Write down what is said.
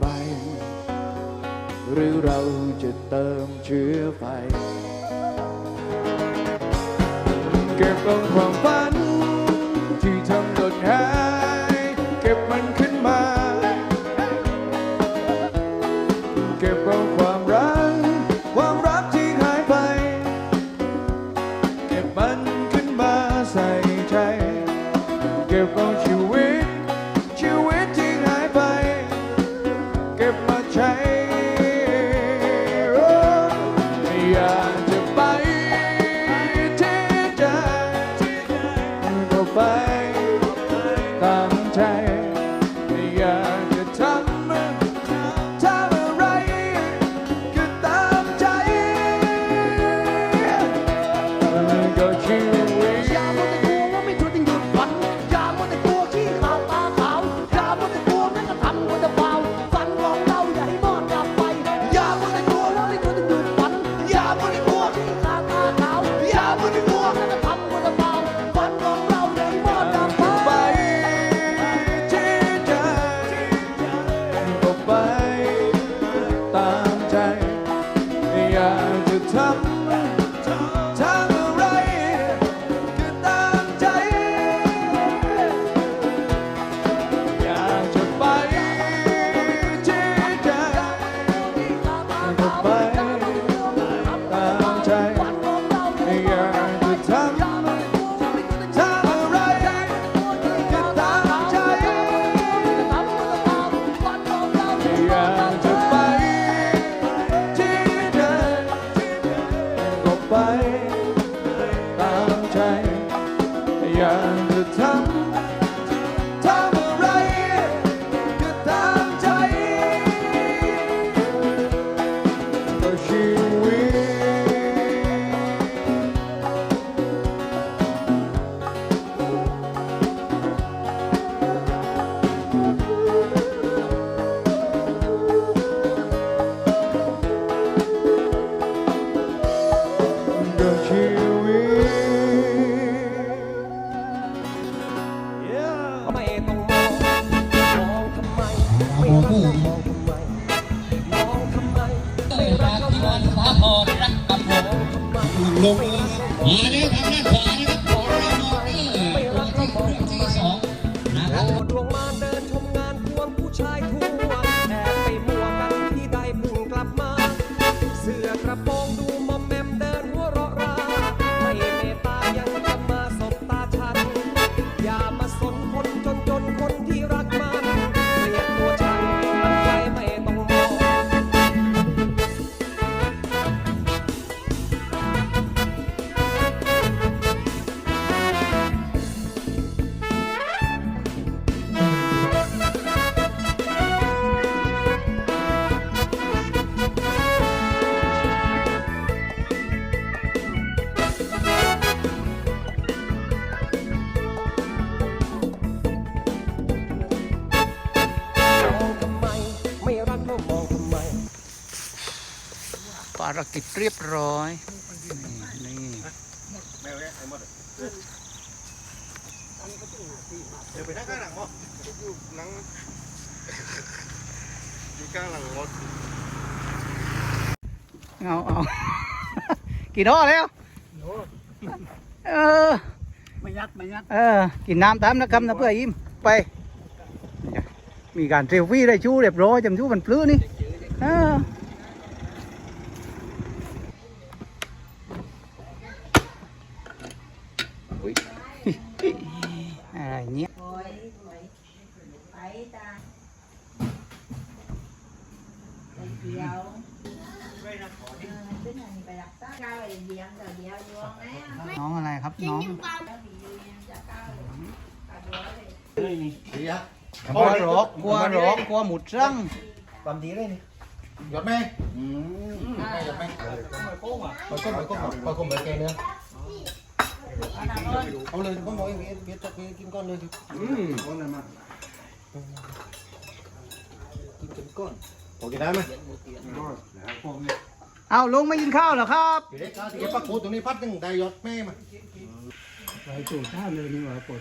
ใบ หรือเราจะเติมเชื้อไฟ เก็บเอาความฝัน ที่ทำหล่นหาย เก็บมันขึ้นมา เก็บเอาความรัก ความรักที่หายไป เก็บมันขึ้นมาใส่ใจ เก็บเอาชีว รักก็มองทำไมสาพรรักกับผมลงมาแล้วทางด้านขวานะครับารกิจเรียบร้อย นี่ เดี๋ยวไปนั่งข้างหลังมั้งอยู่นั่งอยู่ข้างหลังรถเอาเอา กี่ดอกแล้ว เออ ไม่ยัดไม่ยัด เออ กินน้ำตามนะครับนะเพื่อยิ้มไป มีการเซลฟี่ได้ชูเรียบร้อยจังชูมันปลื้อนี่เออ อุ๊ยอะไรเนี้ย phải ta Đây chiều Tính là phải đặt tá cao rồi gì ăn rồi dạo vô nè น้องอะไรครับน้องดีอะกลัวหรอกกลัวหรอกกลัวหมุดรังความดีเลยนี่หยดไหมอืมไม่หยดไหมปล่อยก้มปล่อยก้มปล่อยก้มปล่อยก้มแบบแกเนื้อ เอาเลยก็มองอย่างนี้เบียดจะไกินก้อนเลยอืมก้อนอะไมากินเป็นก้อนพอกินได้ไหมเอาลงมากินข้าวเหรอครับเก็บปลาโคตรงนี้พัดหนึ่งได้ยอดแม่มาไปจุ่มข้าวเลยนี่หว่าปวด